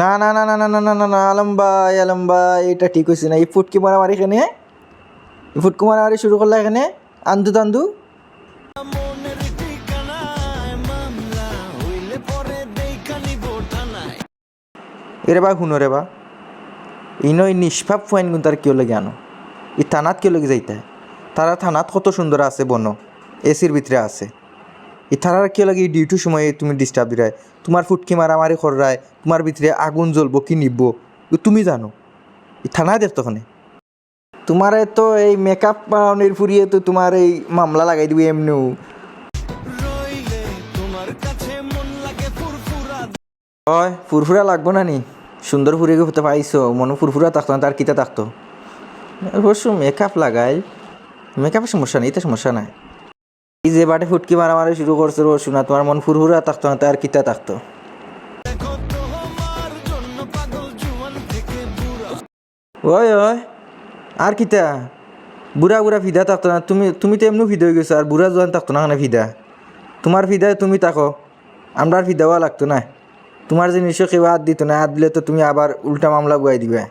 না না না না না না না না না, আলম ভাই আলম ভাই, এটা ঠিক হয়েছে না। এই ফুটকি মারামারি এখানে? এই ফুটকি মারামারি শুরু করলে এখানে? আন্দু তান্দু এরে বা, শুনো রে বা। ইনো এই নিষ্পাপ ফাইন গুণ তার কিয় লাগে আনো? ই থানাত কিয় লাগে যাইতে তারা থানাত কত সুন্দর আছে, বনো। এসির ভিতরে আছে। ই থানার কিয় লাগে ডিউটির সময় তুমি ডিস্টার্ব দিরায় তোমার ফুটকি মারামারি কররায় তোমার ভিতরে আগুন জ্বলব কি নিবব ই তুমি জানো। ই থানায় দেখ তখনে তোমারে তো এই মেকআপ বানানোর ফুরিয়ে তো তোমার এই মামলা লাগাই দিবি এমনিও। হয় ফুরফুরা লাগবো না নি সুন্দর ফুরিয়ে হতে পাইছো মনে ফুরফুরা থাকতো না তার কিতা থাকতো অবশ্য মেকআপ লাগাই। মেকআপের সমস্যা নেই এটা সমস্যা নাই। এই যে বাটে ফুটকি মারামারি শুরু করছে রো, শোনা, তোমার মন ফুরফুরা থাকতো না তার কিতা থাকতো? ওই ওই, আর কিতা? বুড়া বুড়া ফিদা থাকতো না, তুমি তুমি তো এমনি ফিদা হয়ে গেছো, আর বুড়া জোয়ান থাকতো না ফিদা? তোমার ফিদায় তুমি থাকো, আমরা আর ফিদাওয়া লাগতো না। তোমার জিনিসও কেউ হাত দিত না, হাত দিলে তো তুমি আবার উল্টা মামলা গুয়াই দিবে।